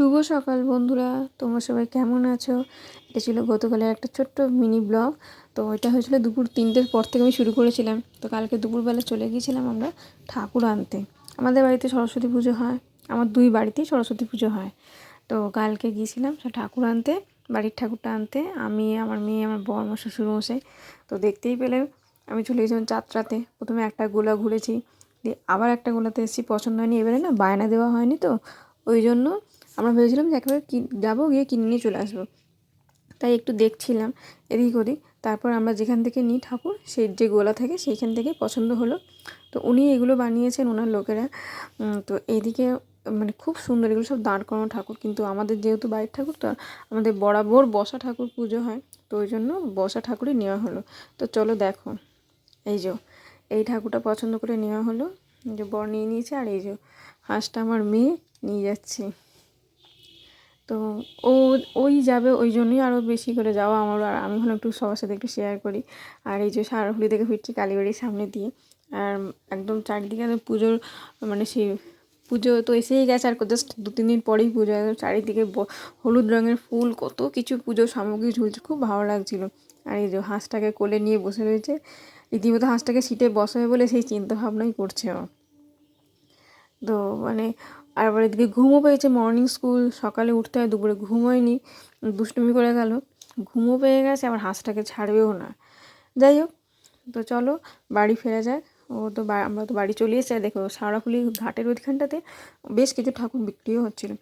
শুভ সকাল বন্ধুরা। তোমরা সবাই কেমন আছো? এটা ছিল গতকালের একটা ছোট্ট মিনি ব্লগ তো এটা হয়েছিল দুপুর তিনটের পর থেকে আমি শুরু করেছিলাম। তো কালকে দুপুরবেলা চলে গিয়েছিলাম আমরা ঠাকুর আনতে। আমাদের বাড়িতে সরস্বতী পুজো হয়। আমার দুই বাড়িতেই সরস্বতী পুজো হয়। তো কালকে গিয়েছিলাম সে ঠাকুর আনতে, বাড়ির ঠাকুরটা আনতে। আমি, আমার মেয়ে, আমার বর, আমার শ্বশুরমশাই। তো দেখতেই পেলে আমি চলে গেছিলাম যাত্রাতে প্রথমে একটা গোলা ঘুরেছি। দিয়ে আবার একটা গোলাতে এসেছি। পছন্দ হয়নি, এবারে না বায়না দেওয়া হয়নি তো। ওই জন্য আমরা ভেবেছিলাম যে একেবারে কি যাব, গিয়ে কিনে নিয়ে চলে আসব। তাই একটু দেখছিলাম এদিক ওদিক। তারপর আমরা যেখান থেকে নিই ঠাকুর, সেই যে গোলা থাকে সেইখান থেকে পছন্দ হলো। তো উনি এগুলো বানিয়েছেন ওনার লোকেরা। তো এদিকে মানে খুব সুন্দর এগুলো সব দাঁড় করানো ঠাকুর। কিন্তু আমাদের যেহেতু বাড়ির ঠাকুর, তো আমাদের বরাবর বসা ঠাকুর পুজো হয়। তো ওই জন্য বসা ঠাকুরই নেওয়া হলো। তো চলো দেখো। এই যে, এই ঠাকুরটা পছন্দ করে নেওয়া হলো। যে বর নিয়ে নিয়েছে, আর এই যে হাঁসটা আমার মেয়ে নিয়ে যাচ্ছে। তো ও, ওই যাবে ওই জন্যই আরও বেশি করে যাওয়া আমারও আর আমি হলো একটু সবার সাথে একটু শেয়ার করি। আর এই যে সারাহুলি থেকে ফিরছি কালীবাড়ির সামনে দিয়ে। আর একদম চারিদিকে পুজোর মানে সেই পুজো তো এসেই গেছে। আর জাস্ট দু তিন দিন পরেই পুজো। চারিদিকে হলুদ রঙের ফুল, কত কিছু পুজোর সামগ্রী ঝুলছে। খুব ভালো লাগছিল। আর এই যে হাঁসটাকে কোলে নিয়ে বসে রয়েছে। রীতিমতো হাঁসটাকে সিটে বসাবে বলে সেই চিন্তা ভাবনাই করছে ও। তো মানে আর আবার এদিকে ঘুমও পেয়েছে মর্নিং স্কুল সকালে উঠতে হয়, দুপুরে ঘুম হয়নি দুষ্টুমি করে গেল। ঘুমও পেয়ে গেছে, আবার হাঁসটাকে ছাড়বেও না। যাই হোক, তো চলো বাড়ি ফেরা যাক। ও তো আমরা তো বাড়ি চলে এসেছি দেখো সারাফুলি ঘাটের ওইখানটাতে বেশ কিছু ঠাকুর বিক্রিও হচ্ছিল।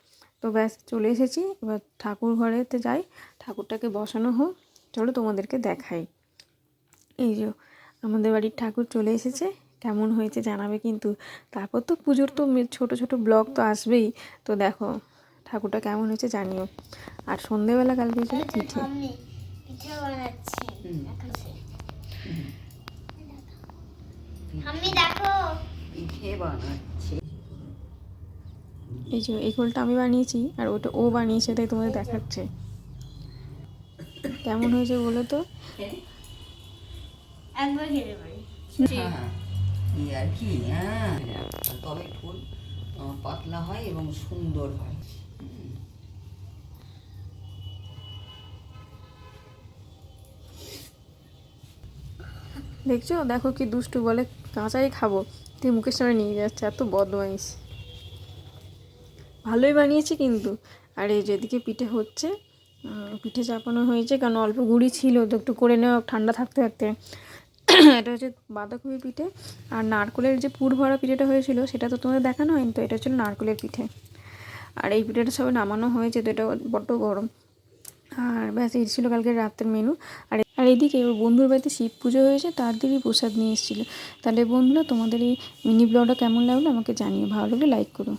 তো ব্যাস, চলে এসেছি। এবার ঠাকুর ঘরেতে যাই। ঠাকুরটাকে বসানো হোক, চলো তোমাদেরকে দেখাই। এই যে আমাদের বাড়ির ঠাকুর চলে এসেছে। কেমন হয়েছে জানাবে কিন্তু। তারপর তো পুজোর তো মে- ছোট ছোট ব্লগ তো আসবেই। তো দেখো ঠাকুরটা কেমন হয়েছে জানিও। আর সন্ধেবেলা কালকে ছিল পিঠে। আমি পিঠে বানাচ্ছি। আকাশে আমি দেখো। পিঠে বানাচ্ছে। এই যে এই গোলটা আমি বানিয়েছি আর ওটা ও বানিয়েছে তাই তোমাদের দেখাচ্ছে। কেমন হয়েছে বলো তো? একবার খেতে পারি। হ্যাঁ। এই আর কি হ্যাঁ? তবে পাতলা হয় এবং সুন্দর হয়। দেখছ? দেখো কি দুষ্টু বলে, কাঁচাই খাব। তুই মুখের সামনে নিয়ে যাচ্ছে, এত বদমাইশ। ভালোই বানিয়েছি কিন্তু। আর এই যেদিকে পিঠে হচ্ছে পিঠে চাপানো হয়েছে, কারণ অল্প গুঁড়ি ছিল, তো একটু করে নেওয়া, ঠান্ডা থাকতে থাকতে। এটা হচ্ছে বাঁধাকপি পিঠে। আর নারকেলের যে পুর ভরা পিঠেটা হয়েছিল, সেটা তো তোমাদের দেখানো হয়নি তো, এটা হচ্ছে নারকেলের পিঠে। আর এই পিঠেটা সবাই নামানো হয়েছে তো, এটা বড্ড গরম। আর ব্যাস, এই ছিল কালকে রাতের মেনু আর আর এইদিকে ওর বন্ধুর বাড়িতে শিব পুজো হয়েছে, তার দিকেই প্রসাদ নিয়ে এসেছিল। তাহলে বন্ধুরা, তোমাদের এই মিনি ব্লগটা কেমন লাগল আমাকে জানিও, ভালো লাগলে লাইক করো।